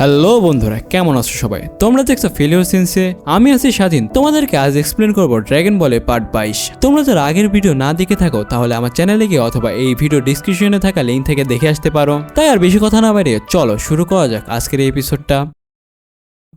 Hello বন্ধুরা, কেমন আছো সবাই? তোমরা দেখছ ফেলিওর সিনসে আমি আছি স্বাধীন। তোমাদেরকে আজ এক্সপ্লেন করব ড্র্যাগন বলে পার্ট বাইশ। তোমরা যারা আগের ভিডিও না দেখে থাকো, তাহলে আমার চ্যানেলে গিয়ে অথবা এই ভিডিও ডিসক্রিপশনে থাকা লিঙ্ক থেকে দেখে আসতে পারো। তাই আর বেশি কথা না বাইরে চলো শুরু করা যাক আজকের এই এপিসোডটা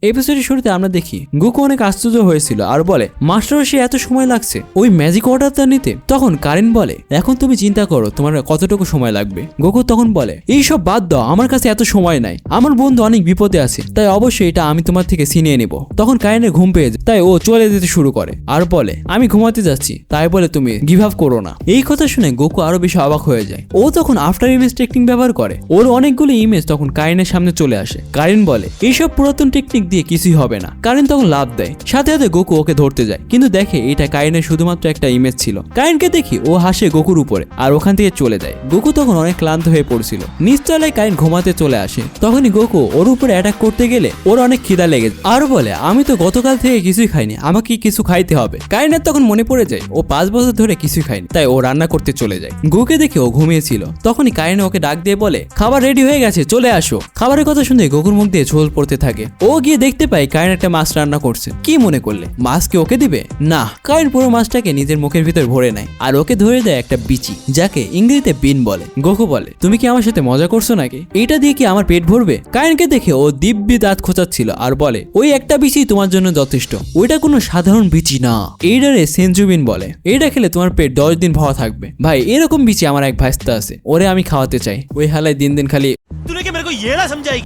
এপিসোডের শুরুতে আমরা দেখি, গুকু অনেক আশ্চর্য হয়েছিল আর বলে মাস্টার সে এত সময় লাগছে। ওই ম্যাজিক অর্ডারটা নিতে? তখন কারেন বলে, এখন তুমি চিন্তা করো, তোমার কতটুকু সময় লাগবে? গোকু তখন বলে, এই সব বাদ দাও, আমার কাছে এত সময় নাই। আমার বন্ধু অনেক বিপদে আছে, তাই অবশ্যই এটা আমি তোমার থেকে ছিনিয়ে নেব। তখন কারেনের ঘুম পেয়ে যায়, তাই ও চলে যেতে শুরু করে আর বলে, আমি ঘুমাতে যাচ্ছি, তাই বলে তুমি গিভ আপ করো না। এই কথা শুনে গোকু আরও বেশি অবাক হয়ে যায়। ও তখন আফটার ইমেজ টেকনিক ব্যবহার করে। ওর অনেকগুলো ইমেজ তখন কারেনের সামনে চলে আসে। কারেন বলে, এইসব পুরাতন টেকনিক দিয়ে কিছুই হবে না। কারেন তখন লাভ দেয়। সাথে সাথে গোকু ওকে ধরতে যায়। কিন্তু দেখে এটা কারেনের শুধুমাত্র একটা ইমেজ ছিল। কারেনকে দেখি ও হাসে গোকুর উপরে আর ওখান থেকে চলে যায়। গোকু তখন অনেক ক্লান্ত হয়ে পড়ছিল। নিচতলায় কারেন ঘুমাতে চলে আসে। তখনই গোকু ওর উপরে অ্যাটাক করতে গেলে ওর অনেক খিদা লেগে। আর বলে, আমি তো গতকাল থেকে কিছুই খাইনি। আমাকে কিছু খাইতে হবে। কারেনের তখন মনে পড়ে যায়, ও পাঁচ বছর ধরে কিছুই খায়নি। তাই ও রান্না করতে চলে যায়। গোকে দেখে ও ঘুমিয়েছিল। তখনই কারেন ওকে ডাক দিয়ে বলে, খাবার রেডি হয়ে গেছে, চলে আসো। খাবারের কথা শুনে গোকুর মুখ দিয়ে ঝোল পড়তে থাকে। ও গিয়ে দেখতে পাই কায়েন একটা মাছ রান্না করছে। কি মনে করলে? মাছ কি ওকে দিবে? না কায়েন পুরো মাছটাকে নিজের মুখের ভিতর ভরে নেয়। আর ওকে ধরে দেয় একটা বিচি, যাকে ইংরেজিতে বিন বলে। গোকু বলে, তুমি কি আমার সাথে মজা করছ নাকি? এটা দিয়ে কি আমার পেট ভরবে? কায়েনকে দেখে ও দিব্যি দাঁত খোঁচাচ্ছিল আর বলে, ওই একটা বিচি তোমার জন্য যথেষ্ট। ওইটা কোনো সাধারণ বিচি না। এইডারে সেঞ্জুবিন বলে এইটা খেলে তোমার পেট দশ দিন ভরা থাকবে। ভাই, এরকম বিচি আমার এক ভাইস্তা আছে। ওরে আমি খাওয়াতে চাই। ওই হালায় দিন দিন খালি তুমি কি মেরে ইয়ে না সমঝাই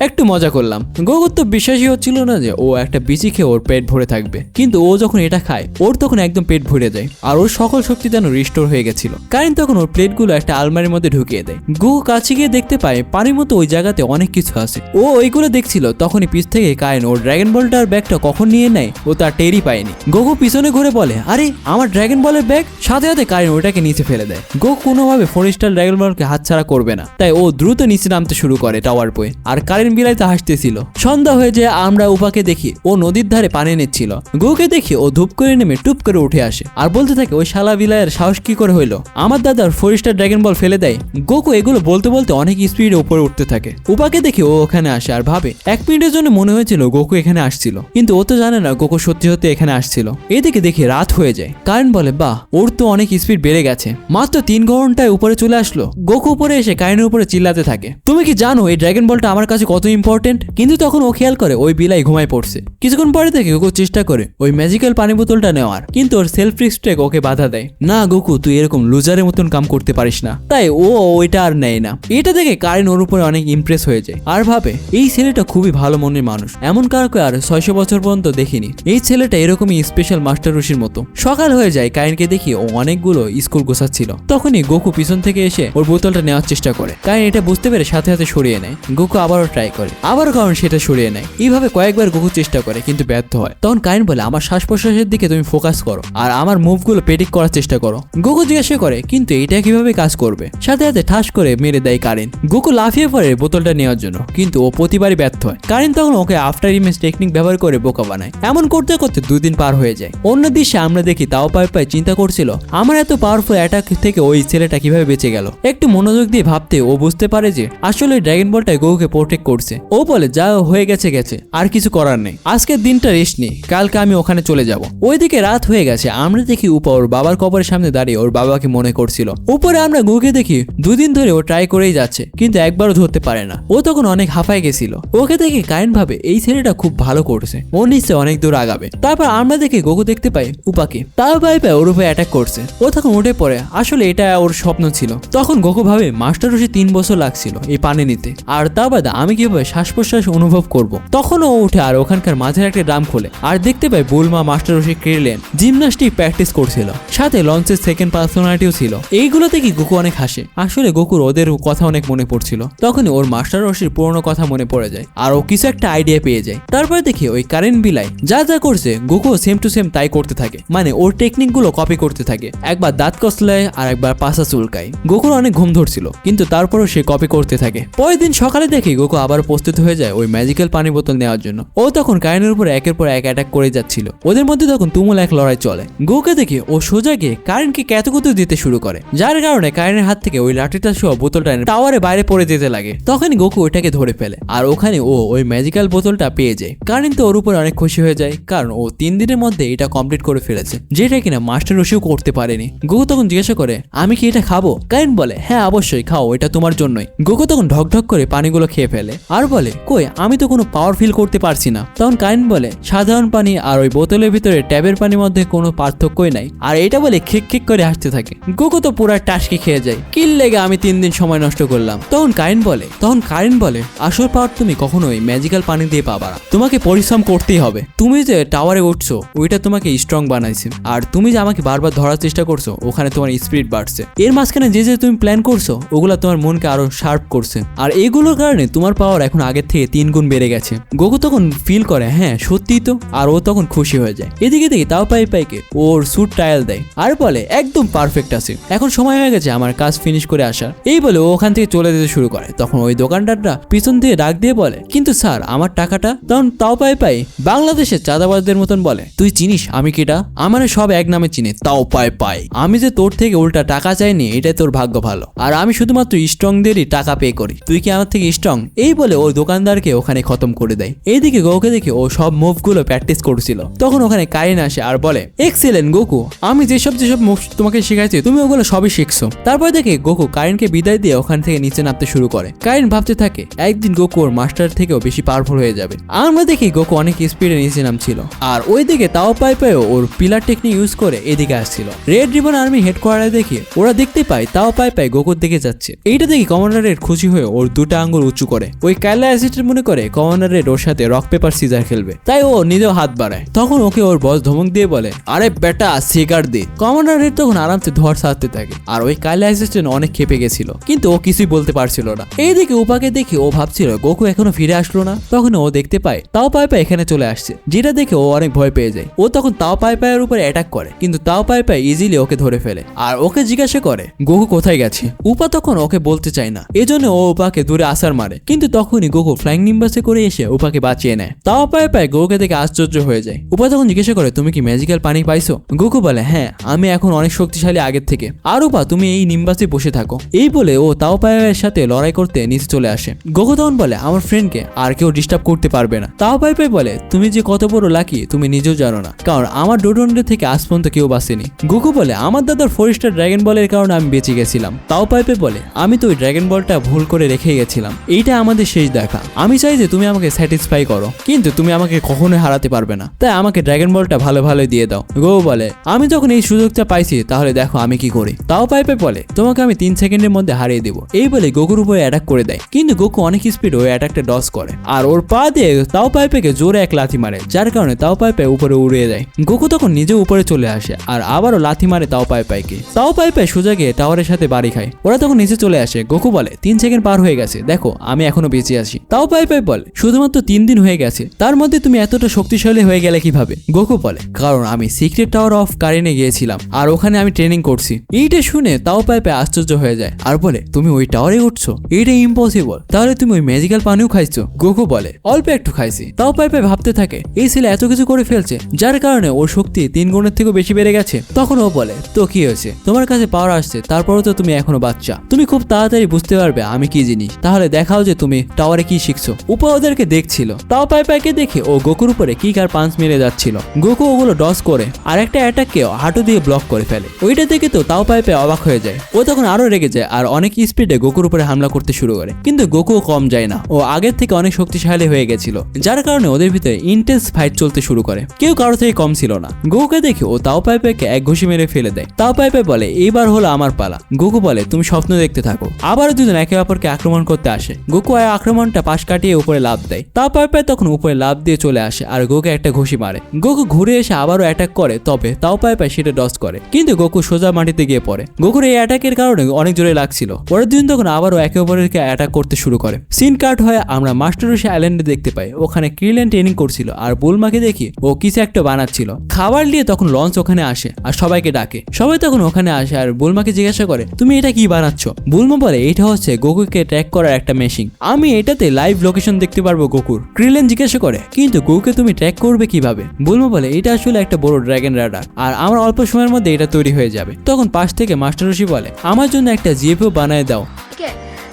একটু মজা করলাম। গগর তো বিশ্বাসই হচ্ছিল না যে ও একটা বিচি খেয়ে ওর পেট ভরে থাকবে। কিন্তু ও যখন এটা খায়, ওর তখন একদম পেট ভরে যায় আর ওর সকল শক্তি যেন রিস্টোর হয়ে গেছিল। কারেন তখন ওর প্লেটগুলো একটা আলমারির মধ্যে ঢুকিয়ে দেয়। গগু কাছে গিয়ে দেখতে পায়, পানির মতো ওই জায়গাতে অনেক কিছু আছে। ও ওইগুলো দেখছিল, তখনই পিছ থেকে কারেন ওর ড্রাগন বলটার ব্যাগটা কখন নিয়ে নেয়, ও তার টেরই পায়নি। গগু পিছনে ঘুরে বলে, আরে, আমার ড্রাগন বলের ব্যাগ? সাথে সাথে কারেন ওটাকে নিচে ফেলে দেয়। গগু কোনোভাবে ফোর স্টার ড্রাগন বলকে হাতছাড়া করবে না। তাই ও দ্রুত নিচে নামতে শুরু করে টাওয়ার বয়ে আর কারেন বিলাইতে হাসতেছিল। সন্ধ্যা হয়ে যায়, আমরা উপাকে দেখি, ও নদীর ধারে পানি নিচ্ছিল। গৌকে দেখি, ও ধূপ করে নেমে টুপ করে উঠে আসে। আর বলতে থাকে, ওই শালা বিলায়ের সাহস কি করে হইল? আমার দাদার ফোর স্টার ড্রাগন বল ফেলে দেয়। গোকু এগুলো বলতে বলতে অনেক স্পিডে উপরে উঠতে থাকে। উপাকে দেখি ও ওখানে আসে আর ভাবে, এক মিনিটের জন্য মনে হয়েছিল গোকু এখানে আসছিল। কিন্তু ও তো জানে না গোকু সত্যি সত্যি এখানে আসছিল। এদিকে দেখি রাত হয়ে যায়। কারেন বলে, বাহ, ওর তো অনেক স্পিড বেড়ে গেছে। মাত্র তিন ঘন্টায় উপরে চলে আসলো। গোকু উপরে এসে কারেনের উপরে চিল্লাতে থাকে। তুমি কি জানো, এই ড্রাগন বলটা আমার কাছে কত ইম্পর্টেন্ট কিন্তু তখন ও খেয়াল করে ওই বিলাই ঘুমায় পড়ছে। কিছুক্ষণ পরে থেকে গোকু চেষ্টা করে ওই ম্যাজিক্যাল পানি বোতলটা নেওয়ার। কিন্তু ওর সেলফ রিস্ট্রেক ওকে বাধা দেয়। না গোকু, তুই এরকম লুজারের মতন কাম করতে পারিস না। তাই ও ওইটা আর নেয় না। এটা দেখে কারেন ওর উপরে অনেক ইমপ্রেস হয়ে যায়। আর ভাবে, এই ছেলেটা খুবই ভালো মনের মানুষ। এমন কারকে আর ছয়শো বছর পর্যন্ত দেখিনি। এই ছেলেটা এরকমই স্পেশাল মাস্টার রশির মতো। সকাল হয়ে যায়, কারেনকে দেখি ও অনেকগুলো স্কুল গোছাচ্ছিল। তখনই গোকু পিছন থেকে এসে ওর বোতলটা নেওয়ার চেষ্টা করে। কারেন এটা বুঝতে পেরে সাথে সাথে সরিয়ে নেয়। গোকু আবারও ট্রাই করে। আবারও কারণ সেটা সরিয়ে নেয়। এইভাবে কয়েকবার গোকু চেষ্টা করে, কিন্তু ব্যর্থ হয়। তখন কারেন বলে, আমার শ্বাস প্রশ্বাসের দিকে তুমি ফোকাস করো আর আমার মুভগুলো পেডিক করার চেষ্টা করো। গোকু জিজ্ঞাসা করে, কিন্তু এটা কীভাবে কাজ করবে? সাথে সাথে ঠাস করে মেরে দেয় কারেন। গোকু লাফিয়ে পড়ে বোতলটা নেওয়ার জন্য, কিন্তু ও প্রতিবারই ব্যর্থ হয়। কারেন তখন ওকে আফটার ইমেজ টেকনিক ব্যবহার করে বোকা বানায়। এমন করতে করতে দুই দিন পার হয়ে যায়। অন্য দৃশ্যে আমরা দেখি তাও পাই পাই চিন্তা করছিল, আমার এত পাওয়ারফুল অ্যাটাক থেকে ওই ছেলেটা কীভাবে বেঁচে গেল? একটু মনোযোগ দিয়ে ভাবতে ও বুঝতে পারে যে, আসলে ড্রাগন বলটাই গোকুকে প্রোটেক্ট করছে। ও বলে, যা হয়ে গেছে গেছে, আর কিছু করার নেই। আজকের দিনটা রেস্ট নেই কালকে আমি ওখানে চলে যাব। ওইদিকে রাত হয়ে গেছে, আমরা দেখি উপর ওর বাবার কবরের সামনে দাঁড়িয়ে ওর বাবাকে মনে করছিল। উপরে আমরা গুকে দেখি, দুদিন ধরে ও ট্রাই করেই যাচ্ছে, কিন্তু একবারও ধরতে পারে না। ও তখন অনেক হাঁপায় গেছিল। ওকে দেখে কারেন্ট ভাবে এই ছেলেটা খুব ভালো করছে। ও নিশ্চয় অনেক দূর আগাবে। তারপর আমরা দেখি গোকু দেখতে পাই উপাকে। তাও পাই পাই ওর উপরে অ্যাটাক করছে। ও তখন উঠে পড়ে। আসলে এটা ওর স্বপ্ন ছিল। তখন গোকু ভাবে, মাস্টার রশি তিন বছর লাগছিল এই পানি নিতে আর তা বাদে আমি কীভাবে শ্বাস প্রশ্বাস অনুভব করব। তখন ও উঠে আর ওখানকার মাঝের একটা ড্রাম খোলে। আর দেখতে পাই বুলমা, মাস্টার রশি ক্রিলেন জিমনাস্টিক প্র্যাকটিস করছিল। সাথে লঞ্চের সেকেন্ড পার্সোনালিটিও ছিল। এইগুলোতে কি গোকু অনেক হাসে? আসলে গোকুর ওদের কথা অনেক মনে পড়ছিল। তখনই ওর মাস্টার রশির পুরনো কথা মনে পড়ে যায়। আর ও কিছু একটা আইডিয়া পেয়ে যায়। তারপরে দেখি ওই কারেন্ট বিলাই যা যা করছে গোকু সেম টু সেম তাই করতে থাকে। মানে ওর টেকনিকগুলো কপি করতে থাকে। একবার দাঁত কসলায় আর একবার পাশা চুলকায়। গোকুর অনেক ঘুম ধরছিল, কিন্তু তারপরও সে কপি করতে থাকে। পরের দিন সকালে দেখি গোকু আবার প্রস্তুত হয়ে যায় ওই ম্যাজিক্যাল পানি বোতল নেওয়ার জন্য। ও তখন কারেনের উপর একের পর এক অ্যাটাক করে যাচ্ছিল। ওদের মধ্যে তখন তুমুল এক লড়াই চলে। গোকে দেখে ও সোজা গিয়ে কারেনকে ক্যাতকুতু দিতে শুরু করে, যার কারণে কারেনের হাত থেকে ওই লাঠিটা সহ বোতলটা টাওয়ারে বাইরে পড়ে যেতে লাগে। তখনই গোকু ওইটাকে ধরে ফেলে, আর ওখানে ও ওই ম্যাজিক্যাল বোতলটা পেয়ে যায়। কারেন তো ওর উপর অনেক খুশি হয়ে যায়, কারণ ও তিন দিনের মধ্যে এটা কমপ্লিট করে ফেলেছে, যেটা কিনা মাস্টার রশিও করতে পারেনি। গোকু তখন জিজ্ঞাসা করে, আমি কি এটা খাব? কারেন বলে হ্যাঁ অবশ্যই, খাও, এটা তোমার জন্যই। গোকু তখন ঢক ঢক করে পানিগুলো খেয়ে ফেলে। আর বলে, কই, আমি তো কোনো পাওয়ার ফিল করতে পারছি না। তখন কারেন বলে, সাধারণ পানি আর ওই বোতলের ভিতরে ট্যাবের পানির মধ্যে কোনো পার্থক্যই নাই। আর এটা বলে খিক খিক করে হাসতে থাকে। গোকু তো পুরা টাসকি খেয়ে যায়। কিল লেগে আমি তিন দিন সময় নষ্ট করলাম। তখন কারেন বলে, তখন কারেন বলে, আসল পাওয়ার তুমি কখনোই ম্যাজিক্যাল পানি দিয়ে পাবা না। তোমাকে পরিশ্রম করতেই হবে। তুমি যে টাওয়ারে উঠছো, ওইটা তোমাকে স্ট্রং বানাইছে। আর তুমি যে আমাকে বারবার ধরার চেষ্টা করছ, ওখানে তোমার স্পিড বাড়ছে। এর মাঝখানে যে যে তুমি প্ল্যান করছ, ওগুলা তোমার মনকে আরও শার্প করছে। আর এগুলোর কারণে তোমার পাওয়ার এখন আগের থেকে তিন গুণ বেড়ে গেছে। গোকু তখন ফিল করে হ্যাঁ সত্যিই তো। আর ও তখন খুশি হয়ে যায়। এদিকে দেখি তাও পাই পাইকে ওর স্যুট টায়াল দেয়। আর বলে, একদম পারফেক্ট আছে। এখন সময় হয়ে গেছে আমার কাজ ফিনিশ করে আসার। এই বলে ও ওখান থেকে চলে যেতে শুরু করে। তখন ওই দোকানদারটা পিছন দিয়ে ডাক দিয়ে বলে, কিন্তু স্যার, আমার টাকাটা? তখন তাও পাই পাই বাংলাদেশের চাঁদাবাজদের মতন বলে, তুই চিনিস আমি কিটা? আমার সব এক নামে চিনি, তাও পাই পাই আমি যে তোর থেকে উল্টা টাকা চাইনি, এটাই তোর ভাগ্য ভালো। আর আমি শুধুমাত্র স্ট্রং স্ট্রংদেরই টাকা পে করি। তুই কি আমার থেকে স্ট্রং এই বলে ও দোকানদারকে ওখানে খতম করে দেয়। এইদিকে গোকে দেখে ও সব মুভগুলো প্র্যাকটিস করছিল। তখন ওখানে কারিন আসে আর বলে এক্সেলেন্ট গোকু। আমি যেসব যেসব মুভ তোমাকে শেখাইছি, তুমি ওগুলো সবই শিখছো। তারপর দেখে গোকু কারিনকে বিদায় দিয়ে ওখান থেকে নিচে নামতে শুরু করে। কারিন ভাবতে থাকে, একদিন গোকু ওর মাস্টার থেকেও বেশি পাওয়ারফুল হয়ে যাবে। আমরা দেখি গোকু অনেক স্পিডে নিচে নামছিল। আর ওইদিকে তাও পাই পাইও ওর পিলার টেকনিক ইউজ করে এদিকে আসছিল। রেড রিবন আর্মি হেডকোয়ার্টার দেখে ওরা দেখতে পায়, তাও পাই পাই গোকুর দিকে যাচ্ছে। এইটা দেখি কমান্ডারের খুশি হয়ে ওর দুটো আঙ্গুল উঁচু করে। ওই কাইলা অ্যাসিস্ট্যান্ট মনে করে কমান্ডারের ওর সাথে রক পেপার সিজার খেলবে। তাই ও নিজেও হাত বাড়ায়। তখন ওকে ওর বস ধমক দিয়ে বলে, আরে বেটা সিগার দে। কমান্ডারের তখন আরামসে ধোয়ার সাজতে থাকে। আর ওই কাইলা অ্যাসিস্ট্যান্ট অনেক খেপে গেছিল, কিন্তু ও কিছুই বলতে পারছিল না। এইদিকে উপাকে দেখে ও ভাবছিল, গোকু এখনও ফিরে আসলো না? তখন ও দেখতে পায়, তাও পায় পায় এখানে চলে আসছে, যেটা দেখে ও অনেক ভয় পেয়ে যায়। ও তখন তাও পায় পায়ের উপরে অ্যাটাক করে, কিন্তু তাও পায় পায় ইজিলি ওকে ধরে ফেলে। আর ওকে জিজ্ঞাসা করে, গোকু কোথায় গেছে? উপা তখন ওকে বলতে চায় না। এজন্য ও উপাকে দূরে আসার মারে, কিন্তু তখনই গোকু ফ্লাইং নিম্বাসে করে এসে উপাকে বাঁচিয়ে নেয়। তাও পায় পায় গোকুকে দেখে আশ্চর্য হয়ে যায়। উপা তখন জিজ্ঞাসা করে, তুমি কি ম্যাজিক্যাল পানি পাইছো? গোকু বলে হ্যাঁ আমি এখন অনেক শক্তিশালী আগের থেকে। আর উপা, তুমি এই নিম্বাসে বসে থাকো। এই বলে ও তাও পায়ের সাথে লড়াই করতে নিচে চলে আসে। গোকু তখন বলে, আমার ফ্রেন্ডকে আর কেউ ডিস্টার্ব করতে পারবে না। তাও পাই পাই বলে, তুমি যে কত বড় লাকি তুমি নিজেও জানো না। কারণ আমার ডোডন্ডে থেকে আজ পর্যন্ত কেউ বাঁচেনি। গোকু বলে, আমার দাদার ফোর স্টার ড্রাগন বলের কারণে আমি বেঁচে গেছিলাম। তাও পাইপে বলে, আমি তো ওই ড্রাগন বলটা ভুল করে রেখে গেছিলাম। এইটা আমাদের শেষ দেখা। আমি চাই যে তুমি আমাকে স্যাটিসফাই করো, কিন্তু তুমি আমাকে কখনোই হারাতে পারবে না। তাই আমাকে ড্রাগন বলটা ভালো ভালো দিয়ে দাও। গো বলে, আমি যখন এই সুযোগটা পাইছি, তাহলে দেখো আমি কি করি। তাও পাইপে বলে, তোমাকে আমি তিন সেকেন্ডের মধ্যে হারিয়ে দেবো। এই বলে গোকুর উপরে অ্যাটাক করে দেয়। কিন্তু গোকু অনেক স্পিড ওই অ্যাটাকটা ডস করে। আর ওর পা দিয়ে তাও পাইপেকে জোরে এক লাথি মারে, যার কারণে তাও পাইপে উপরে উড়িয়ে দেয়। গোকু তখন নিজে উপরে চলে আসে, আর আবারও লাথি মারে তাও পাই পাইকে। তাও পাই পাই সোজা গিয়ে টাওয়ারের সাথে বাড়ি খায়। ওরা তখন নিচে চলে আসে। গোকু বলে, তিন সেকেন্ড পার হয়ে গেছে। দেখো, আমি এখনও বেঁচে আছি। তাও পাই পাই বলে, শুধুমাত্র তিন দিন হয়ে গেছে। তার মধ্যে তুমি এতটা শক্তিশালী হয়ে গেলে কীভাবে? গোকু বলে, কারণ আমি সিক্রেট টাওয়ার অফ কারেনে গিয়েছিলাম, আর ওখানে আমি ট্রেনিং করছি। এইটা শুনে তাও পাই পাই আশ্চর্য হয়ে যায়, আর বলে, তুমি ওই টাওয়ারে উঠছো? এইটা ইম্পসিবল তাহলে তুমি ওই ম্যাজিক্যাল পানিও খাইছো? গোকু বলে, অল্প একটু খাইছি। তাও পাই পাই ভাবতে থাকে, এই ছেলে এত কিছু করে ফেলছে, যার কারণে ওর শক্তি তিন গুণের থেকেও বেশি বেড়ে গেছে। তখন ও বলে, তো কি হয়েছে? তোমার কাছে পাওয়ার আসছে, তারপরও তো তুমি এখনও বাচ্চা। তুমি খুব তাড়াতাড়ি বুঝতে পারবে আমি কি জিনিস। তাহলে দেখাও যে তুমি টাওয়ারে কি শিখছো? উপা ওদেরকে দেখছিল। তাও পাই পাইকে দেখে, ও গোকুর উপরে কিক আর পাঞ্চ মেরে যাচ্ছিল। গোকু ওগুলো ডস করে, আর একটা অ্যাটাককে হাঁটু দিয়ে ব্লক করে ফেলে। ওইটা দেখে তো তাও পাই পাই অবাক হয়ে যায়। ও তখন আরও রেগে যায় আর অনেক স্পিডে গোকুর উপরে হামলা করতে শুরু করে। কিন্তু গোকুও কম যায় না। ও আগের থেকে অনেক শক্তিশালী হয়ে গেছিল, যার কারণে ওদের ভিতরে ইন্টেন্স ফাইট চলতে শুরু করে। কেউ কারও থেকে কম ছিল না। গোকুকে দেখে ও তাও পাইপেকে এক ঘুষি মেরে ফেলে দেয়। তাও পাইপে বলে, এইবার হলো আমার পালা। গোকু বলে, তুমি স্বপ্ন দেখতে থাকো। আবারও দুজন একে অপরকে আক্রমণ করতে আসে। গোকু আক্রমণটা পাশ কাটিয়ে উপরে লাভ দেয়। তা তাও পাইপে তখন উপরে লাভ দিয়ে চলে আসে আর গোকে একটা ঘুষি মারে। গোকু ঘুরে এসে আবারও অ্যাটাক করে, তবে তাও পাইপে সেটা ডস করে। কিন্তু গোকু সোজা মাটিতে গিয়ে পড়ে। গোকুর এই অ্যাটাকের কারণে অনেক জোরে লাগছিল। পরের দিন তখন আবারও একে অপরকে অ্যাটাক করতে শুরু করে। সিন কাট হয়ে আমরা মাস্টার রশি আইল্যান্ডে দেখতে পাই। ওখানে ক্রিলেন ট্রেনিং করছিল আর বুলমাকে দেখি ও কিছু একটা বানাচ্ছিল। খাবার নিয়ে তখন লঞ্চ ওখানে আসে আর সবাইকে ডাকে। সবাই তখন ওখানে আসে আর বুলমাকে জিজ্ঞাসা করে, তুমি এটা কি বানাচ্ছ? বুলমা বলে এটা হচ্ছে গোকুকে ট্র্যাক করার একটা মেশিন আমি এটাতে লাইভ লোকেশন দেখতে পারব গোকুর ক্রিলেন জিজ্ঞাসা করে, কিন্তু গোকে তুমি ট্র্যাক করবে কীভাবে? বলব বলে, এটা আসলে একটা বড় ড্রাগন রাডার আর আমার অল্প সময়ের মধ্যে এটা তৈরি হয়ে যাবে। তখন পাশ থেকে মাস্টার বলে, আমার জন্য একটা জিএফও বানায় দাও।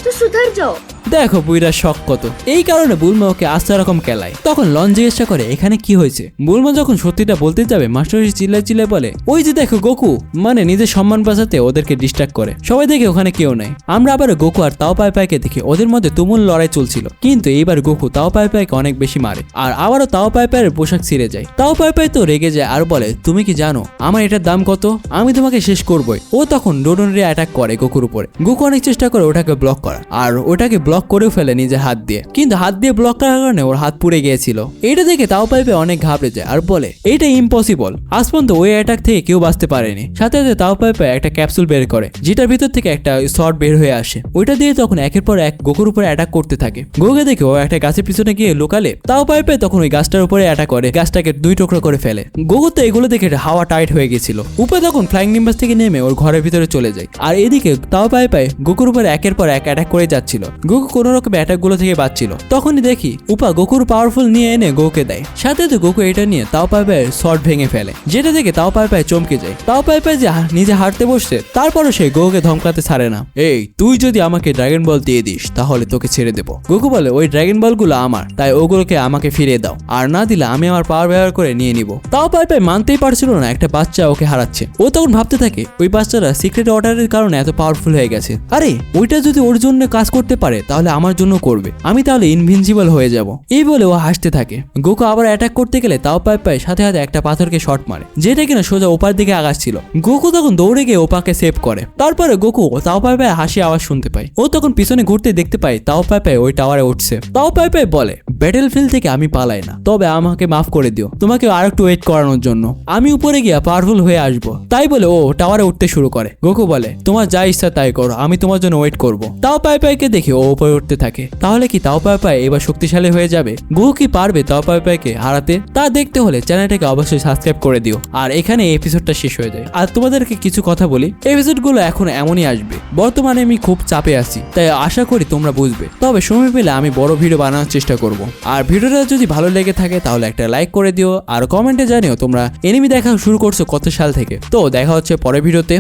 তো সুধার যাও। দেখো বুইরা শখ কত। এই কারণে বুলমা ওকে আস্তে রকম কেলায়। তখন লন জিজ্ঞাসা করে, এখানে কি হয়েছে? বুলমা যখন সত্যিটা বলতে যাবে, মাস্টার চিল্লায় চিল্লায় বলে, ওই যে দেখো গোকু মানে নিজের সম্মান বাঁচাতে ওদেরকে ডিস্ট্রাক্ট করে। সবাই দেখে ওখানে কেউ নাই। আমরা আবার গোকু আর তাও পায় পায়কে দেখি ওদের মধ্যে তুমুল লড়াই চলছিল। কিন্তু এইবার গোকু তাও পায় পায়কে অনেক বেশি মারে। আর আবারও তাও পায় পায়ের পোশাক ছিঁড়ে যায়। তাও পায় পায় তো রেগে যায় আর বলে, তুমি কি জানো, আমার এটার দাম কত? আমি তোমাকে শেষ করবই। ও তখন ডোডনরে অ্যাটাক করে গোকুর উপরে। গোকু অনেক চেষ্টা করে ওটাকে ব্লক করা আর ওটাকে ব্লক করেও ফেলে নিজের হাত দিয়ে। কিন্তু হাত দিয়ে ব্লক করার কারণে ওর হাত পুড়ে গিয়েছিল। এটা দেখে তাও পাইপে অনেক ঘাবড়ে যায় আর বলে, এটা ইম্পসিবল আজ পর্যন্ত ওই অ্যাটাক থেকে কেউ বাঁচতে পারেনি। সাথে সাথে তাও পাইপে একটা ক্যাপসুল বের করে, যেটার ভিতর থেকে একটা শর্ট বের হয়ে আসে। ওইটা দিয়ে তখন একের পর এক গোকুর উপরে অ্যাটাক করতে থাকে। গোকে দেখে ও একটা গাছের পিছনে গিয়ে লোকালে, তাও পাইপে তখন ওই গাছটার উপরে অ্যাটাক করে, গাছটাকে দুই টুকরো করে ফেলে। গোকু তো এগুলো দেখে হাওয়া টাইট হয়ে গেছিল উপরে তখন ফ্লাইং নিম্বাস থেকে নেমে ওর ঘরের ভিতরে চলে যায়। আর এদিকে তাও পায়ে গোকুর উপরে একের পর এক অ্যাটাক করে যাচ্ছিল। গোকু কোনো রকম অ্যাটাকগুলো থেকে বাঁচছিল। তখনই দেখি উপা গোকুর পাওয়ারফুল নিয়ে এনে গোকে দেয়। সাথে তো গোকু এটা নিয়ে তাও পায়ে পায়ে শর্ট ভেঙে ফেলে। যেটা দেখে তাও পায়ে পায়ে চমকে যায়। তাও পায়ে পায়ে যে নিজে হাঁটতে বসছে, তারপরও সে গোকে ধমকাতে ছাড়ে না। এই, তুই যদি আমাকে ড্রাগন বল দিয়ে দিস, তাহলে তোকে ছেড়ে দেবো। গোকু বলে, ওই ড্রাগন বলগুলো আমার, তাই ওগুলোকে আমাকে ফিরিয়ে দাও। আর না দিলে আমি আমার পাওয়ার ব্যবহার করে নিয়ে নিব। তাও পায়ে পায়ে মানতেই পারছিল না একটা বাচ্চা ওকে হারাচ্ছে। ও তখন ভাবতে থাকে, ওই বাচ্চারা সিক্রেট অর্ডারের কারণে এত পাওয়ারফুল হয়ে গেছে। আরে, ওইটা যদি ওর জন্য কাজ করতে পারে, তাহলে আমার জন্য করবে। আমি তাহলে ইনভিনসিবল হয়ে যাব। এই বলে ও হাসতে থাকে। গোকু আবার অ্যাটাক করতে গেলে তাও পায়ে পায়ে সাথে সাথে একটা পাথরকে শট মারে। যেটা কিনা সোজা ওপার দিকে আগাচ্ছিল গোকু তখন দৌড়ে গিয়ে ওপাকে সেভ করে। তারপরে গোকু তাও পায়ে পায়ে হাসি আওয়াজ শুনতে পায়। ও তখন পিছনে ঘুরতে দেখতে পায় তাও পায়ে পায়ে ওই টাওয়ারে উঠছে। তাও পায়ে পায়ে বলে ব্যাটেল ফিল্ড থেকে আমি পালাই না। তবে আমাকে মাফ করে দিও। তোমাকে আর একটু ওয়েট করানোর জন্য। আমি উপরে গিয়া পাওয়ারফুল হয়ে আসব। তাই বলে ও টাওয়ারে উঠতে শুরু করে। গোকু বলে, তোমার যা ইচ্ছা তাই করো। আমি তোমার জন্য ওয়েট করব। তাও পায়ে পায়েকে দেখে ও উপরে উঠতে থাকে। তাহলে কি তাও পায় পায়ে এবার শক্তিশালী হয়ে যাবে? গোকু কি পারবে তাও পায়ে পায়েকে হারাতে? তা দেখতে হলে চ্যানেলটাকে অবশ্যই সাবস্ক্রাইব করে দিও। আর এখানে এপিসোডটা শেষ হয়ে যায়। আর তোমাদেরকে কিছু কথা বলি এপিসোডগুলো এখন এমনই আসবে। বর্তমানে আমি খুব চাপে আছি, তাই আশা করি তোমরা বুঝবে। তবে সময় পেলে আমি বড় ভিডিও বানানোর চেষ্টা করব। আর ভিডিওটা যদি ভালো লেগে থাকে তাহলে একটা লাইক করে দিও, আর কমেন্টে জানিও তোমরা এনিমি দেখা শুরু করছ কত সাল থেকে। তো দেখা হচ্ছে পরের ভিডিওতে